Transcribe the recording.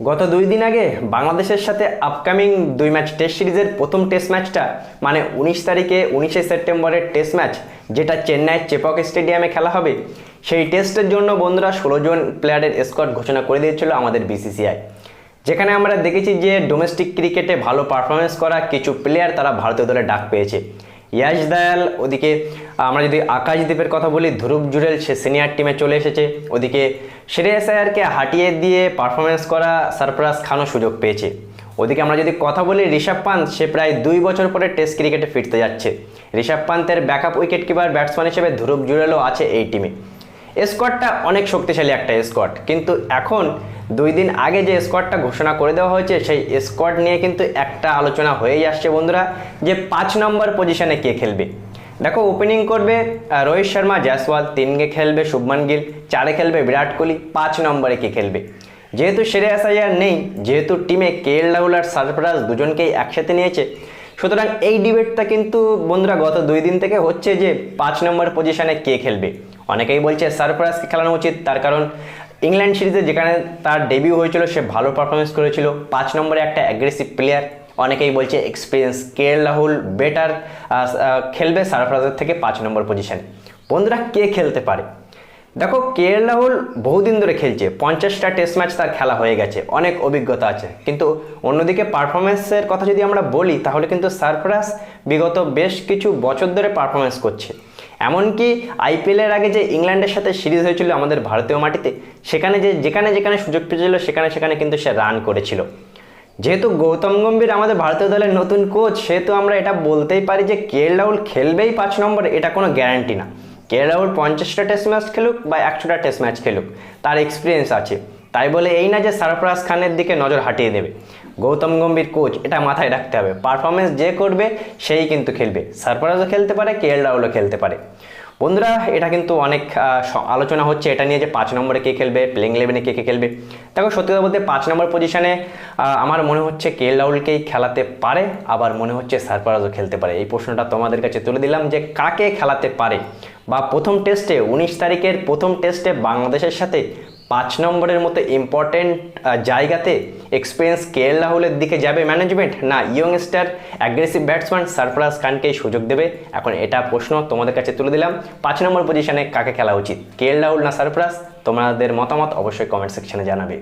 গত দুই দিন আগে বাংলাদেশের সাথে আপকামিং দুই ম্যাচ টেস্ট সিরিজের প্রথম টেস্ট ম্যাচটা মানে উনিশ তারিখে উনিশে সেপ্টেম্বরের টেস্ট ম্যাচ যেটা চেন্নাইয়ের চেপক স্টেডিয়ামে খেলা হবে। সেই টেস্টের জন্য বন্ধুরা ষোলো জন প্লেয়ারের স্কোয়াড ঘোষণা করে দিয়েছিল আমাদের বিসিসিআই যেখানে আমরা দেখেছি যে ডোমেস্টিক ক্রিকেটে ভালো পারফরমেন্স করা কিছু প্লেয়ার তারা ভারতীয় দলে ডাক পেয়েছে। ইয়াশ দয়াল ওদিকে আমরা যদি আকাশদ্বীপের কথা বলি, ধ্রুব জুরেল সে সিনিয়র টিমে চলে এসেছে। ওদিকে শ্রেয়াস আয়ারকে হাঁটিয়ে দিয়ে পারফরমেন্স করা সরফরাজ খানও সুযোগ পেয়েছে। ওদিকে আমরা যদি কথা বলি, ঋষভ পান্ত সে প্রায় দুই বছর পরে টেস্ট ক্রিকেটে ফিরতে যাচ্ছে। ঋষভ পান্তের ব্যাকআপ উইকেট কিপার ব্যাটসম্যান হিসেবে ধ্রুব জুরেলও আছে এই টিমে স্কোয়াডটা অনেক শক্তিশালী একটা স্কোয়াড কিন্তু এখন দুই দিন আগে যে স্কোয়াডটা ঘোষণা করে দেওয়া হয়েছে, সেই স্কোয়াড নিয়ে কিন্তু একটা আলোচনা হয়েই আসছে বন্ধুরা, যে পাঁচ নম্বর পজিশনে কে খেলবে। দেখো ওপেনিং করবে রোহিত শর্মা, জয়সওয়াল তিনকে খেলবে, শুভমান গিল চারে খেলবে, বিরাট কোহলি পাঁচ নম্বরে কে খেলবে। যেহেতু শ্রেয়াস আয়ার নেই, যেহেতু টিমে কে এল রাহুল আর সরফরাজ দুজনকেই একসাথে নিয়েছে, সুতরাং এই ডিবেটটা কিন্তু বন্ধুরা গত দুই দিন থেকে হচ্ছে যে পাঁচ নম্বর পজিশনে কে খেলবে। অনেকেই বলছে সারফরাজকে খেলানো উচিত, তার কারণ ইংল্যান্ড সিরিজে যেখানে তার ডেবিউ হয়েছিল, সে ভালো পারফরমেন্স করেছিল। পাঁচ নম্বরে একটা অ্যাগ্রেসিভ প্লেয়ার অনেকেই বলছে এক্সপিরিয়েন্স কে রাহুল বেটার খেলবে সারফরাজের থেকে পাঁচ নম্বর পজিশনে বন্ধুরা, কে খেলতে পারে? দেখো, কে রাহুল বহুদিন ধরে খেলছে, পঞ্চাশটা টেস্ট ম্যাচ তার খেলা হয়ে গেছে, অনেক অভিজ্ঞতা আছে। কিন্তু অন্যদিকে পারফরমেন্সের কথা যদি আমরা বলি, তাহলে কিন্তু সারফরাজ বিগত বেশ কিছু বছর ধরে পারফরমেন্স করছে। এমনকি আইপিএলের আগে যে ইংল্যান্ডের সাথে সিরিজ হয়েছিল আমাদের ভারতীয় মাটিতে, সেখানে যে, যেখানে যেখানে সুযোগ পেয়েছিল, সেখানে সেখানে কিন্তু সে রান করেছিল। যেহেতু গৌতম গম্ভীর আমাদের ভারতীয় দলের নতুন কোচ সেহেতু আমরা এটা বলতেই পারি যে কে রাহুল খেলবেই পাঁচ নম্বরে, এটা কোনো গ্যারান্টি না। কে রাহুল পঞ্চাশটা টেস্ট ম্যাচ খেলুক বা একশোটা টেস্ট ম্যাচ খেলুক, তার এক্সপিরিয়েন্স আছে। তাই বলে এই না যে সরফরাজ খানের দিকে নজর হাঁটিয়ে দেবে। গৌতম গম্ভীর কোচ, এটা মাথায় রাখতে হবে। পারফরমেন্স যে করবে, সেই কিন্তু খেলবে। সরফরাজও খেলতে পারে, কে এল রাহুলও খেলতে পারে। বন্ধুরা, এটা কিন্তু অনেক আলোচনা হচ্ছে এটা নিয়ে যে পাঁচ নম্বরে কে খেলবে প্লেইং ইলেভেনে কে কে খেলবে। দেখো, সত্যি কথা বলতে পাঁচ নম্বর পজিশনে আমার মনে হচ্ছে কে এল রাহুলকেই খেলাতে পারে, আবার মনে হচ্ছে সারফরাজও খেলতে পারে। এই প্রশ্নটা তোমাদের কাছে তুলে দিলাম যে কাকে খেলাতে পারে? বা প্রথম টেস্টে উনিশ তারিখের প্রথম টেস্টে বাংলাদেশের সাথে পাঁচ নম্বরের মতো ইম্পর্টেন্ট জায়গাতে এক্সপিরিয়েন্স কেএল রাহুলের দিকে যাবে ম্যানেজমেন্ট না young star aggressive batsman Sarfaraz খানকেই সুযোগ দেবে। এখন এটা প্রশ্ন তোমাদের কাছে তুলে দিলাম। পাঁচ নম্বর পজিশনে কাকে খেলা উচিত? কেএল রাহুল না সারফরাজ তোমাদের মতামত অবশ্যই কমেন্ট সেকশনে জানাবে।